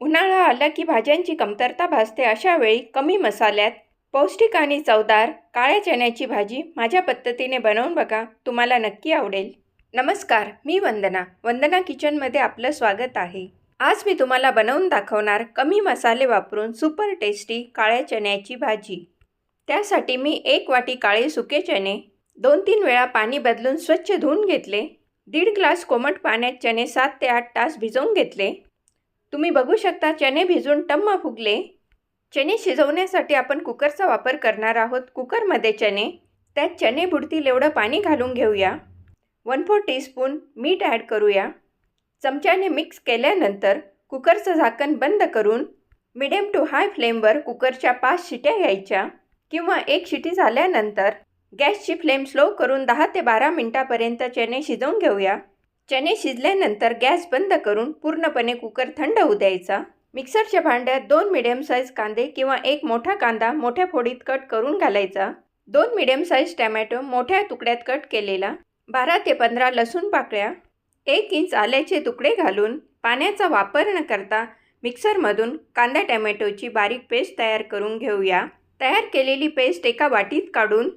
उन्हाळा आला की भाज्यांची कमतरता भासते अशा वेळी कमी मसाल्यात पौष्टिक आणि चवदार काळ्या चण्याची भाजी माझ्या पद्धतीने बनवून बघा. तुम्हाला नक्की आवडेल. नमस्कार मी वंदना. वंदना किचनमध्ये आपलं स्वागत आहे. आज मी तुम्हाला बनवून दाखवणार कमी मसाले वापरून सुपर टेस्टी काळ्या चण्याची भाजी. त्यासाठी मी एक वाटी काळे सुके चणे दोन तीन वेळा पाणी बदलून स्वच्छ धुवून घेतले दीड ग्लास कोमट पाण्यात चणे सात ते आठ तास भिजवून घेतले तुम्ही बघू शकता चणे भिजून टम्म फुगले. चणे शिजवण्यासाठी आपण कुकरचा वापर करणार आहोत. कुकरमध्ये चणे त्यात चणे बुडतील एवढं पाणी घालून घेऊया. वन फोर टीस्पून मीठ ॲड करूया. चमच्याने मिक्स केल्यानंतर कुकरचं झाकण बंद करून मिडियम टू हाय फ्लेमवर कुकरच्या पाच शिट्या घ्यायच्या किंवा एक शिटी झाल्यानंतर गॅसची फ्लेम स्लो करून दहा ते बारा मिनटापर्यंत चणे शिजवून घेऊया. चणे शिजल्यानंतर गॅस बंद करून पूर्णपणे कुकर थंड होऊ द्यायचा. मिक्सरच्या भांड्यात दोन मिडियम साईज कांदे किंवा एक मोठा कांदा मोठ्या फोडीत कट करून घालायचा. दोन मिडियम साईज टॅमॅटो मोठ्या तुकड्यात कट केलेला. बारा ते पंधरा लसूण पाकळ्या. एक इंच आल्याचे तुकडे घालून पाण्याचा वापर न करता मिक्सरमधून कांदा टॅमॅटोची बारीक पेस्ट तयार करून घेऊया. तयार केलेली पेस्ट एका वाटीत काढून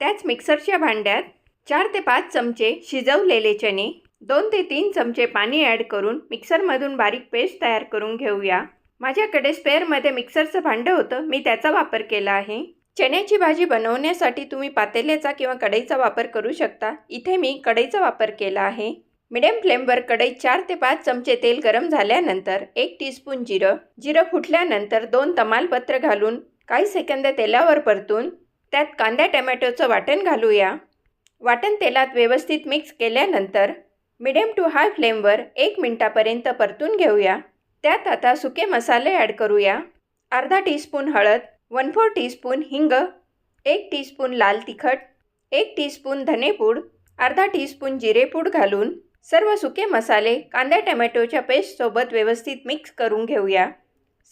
त्याच मिक्सरच्या भांड्यात चार ते पाच चमचे शिजवलेले चणे दोन ते तीन चमचे पाणी ॲड करून मिक्सरमधून बारीक पेस्ट तयार करून घेऊया. माझ्याकडे स्पेअरमध्ये मिक्सरचं भांडं होतं मी त्याचा वापर केला आहे. चण्याची भाजी बनवण्यासाठी तुम्ही पातेल्याचा किंवा कढईचा वापर करू शकता. इथे मी कढईचा वापर केला आहे. मिडियम फ्लेमवर कढईत चार ते पाच चमचे तेल गरम झाल्यानंतर एक टीस्पून जिरं. जिरं फुटल्यानंतर दोन तमालपत्र घालून काही सेकंद तेलावर परतून त्यात कांदा टमॅटोचं वाटण घालूया. वाटण तेलात व्यवस्थित मिक्स केल्यानंतर मिडियम टू हाय फ्लेमवर एक मिनटापर्यंत परतून घेऊया. त्यात आता सुके मसाले ॲड करूया. अर्धा टीस्पून हळद वन फोर टीस्पून हिंग एक टीस्पून लाल तिखट एक टीस्पून धनेपूड अर्धा टीस्पून जिरेपूड घालून सर्व सुके मसाले कांदा टमॅटोच्या पेस्टसोबत व्यवस्थित मिक्स करून घेऊया.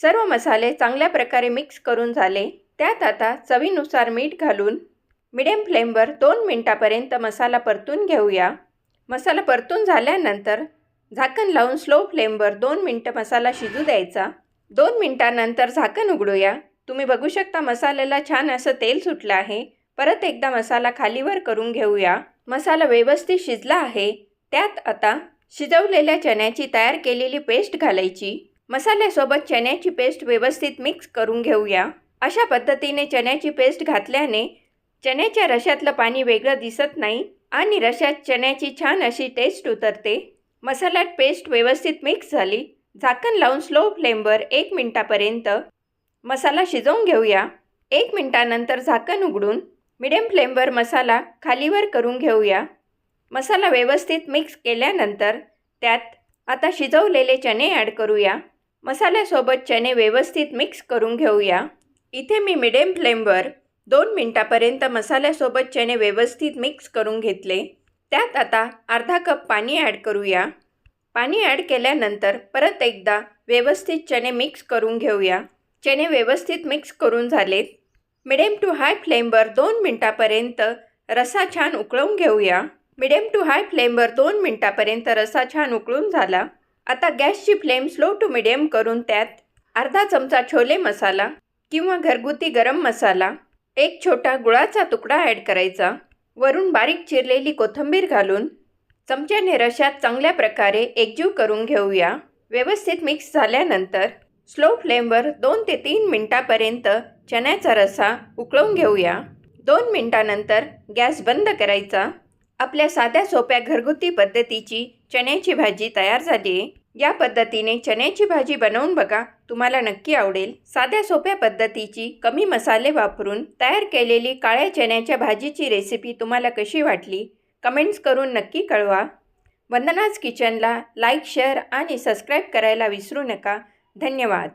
सर्व मसाले चांगल्या प्रकारे मिक्स करून झाले. त्यात आता चवीनुसार मीठ घालून मिडियम फ्लेमवर दोन मिनटापर्यंत मसाला परतून घेऊया. मसाला परतून झाल्यानंतर झाकण लावून स्लो फ्लेमवर दोन मिनटं मसाला शिजू द्यायचा. दोन मिनटानंतर झाकण उघडूया. तुम्ही बघू शकता मसाल्याला छान असं तेल सुटलं आहे. परत एकदा मसाला खालीवर करून घेऊया. मसाला व्यवस्थित शिजला आहे. त्यात आता शिजवलेल्या चण्याची तयार केलेली पेस्ट घालायची. मसाल्यासोबत चण्याची पेस्ट व्यवस्थित मिक्स करून घेऊया. अशा पद्धतीने चण्याची पेस्ट घातल्याने चण्याच्या रशातलं पाणी वेगळं दिसत नाही. आणि रशात चण्याची छान अशी टेस्ट उतरते. मसाल्यात पेस्ट व्यवस्थित मिक्स झाली. झाकण लावून स्लो फ्लेमवर एक मिनटापर्यंत मसाला शिजवून घेऊया. एक मिनटानंतर झाकण उघडून मिडियम फ्लेमवर मसाला खालीवर करून घेऊया. मसाला व्यवस्थित मिक्स केल्यानंतर त्यात आता शिजवलेले चणे ॲड करूया. मसाल्यासोबत चणे व्यवस्थित मिक्स करून घेऊया. इथे मी मिडियम फ्लेमवर दोन मिनटापर्यंत मसाल्यासोबत चणे व्यवस्थित मिक्स करून घेतले. त्यात आता अर्धा कप पाणी ॲड करूया. पाणी ॲड केल्यानंतर परत एकदा व्यवस्थित चणे मिक्स करून घेऊया. चणे व्यवस्थित मिक्स करून झालेत. मिडियम टू हाय फ्लेमवर दोन मिनटापर्यंत रसा छान उकळवून घेऊया. मिडियम टू हाय फ्लेमवर दोन मिनटापर्यंत रसा छान उकळून झाला. आता गॅसची फ्लेम स्लो टू मिडियम करून त्यात अर्धा चमचा छोले मसाला किंवा घरगुती गरम मसाला एक छोटा गुळाचा तुकडा ॲड करायचा. वरून बारीक चिरलेली कोथिंबीर घालून चमच्याने रशात चांगल्या प्रकारे एकजीव करून घेऊया. व्यवस्थित मिक्स झाल्यानंतर स्लो फ्लेमवर दोन ते तीन मिनटापर्यंत चण्याचा रसा उकळवून घेऊया. दोन मिनटानंतर गॅस बंद करायचा. आपल्या साध्या सोप्या घरगुती पद्धतीची चण्याची भाजी तयार झाली आहे. या पद्धतीने चण्याची भाजी बनवून बघा तुम्हाला नक्की आवडेल. साध्या सोप्या पद्धतीची कमी मसाले वापरून तयार केलेली काळ्या चण्याच्या भाजीची रेसिपी तुम्हाला कशी वाटली कमेंट्स करून नक्की कळवा. वंदनाज किचनला लाईक शेअर आणि सबस्क्राईब करायला विसरू नका. धन्यवाद.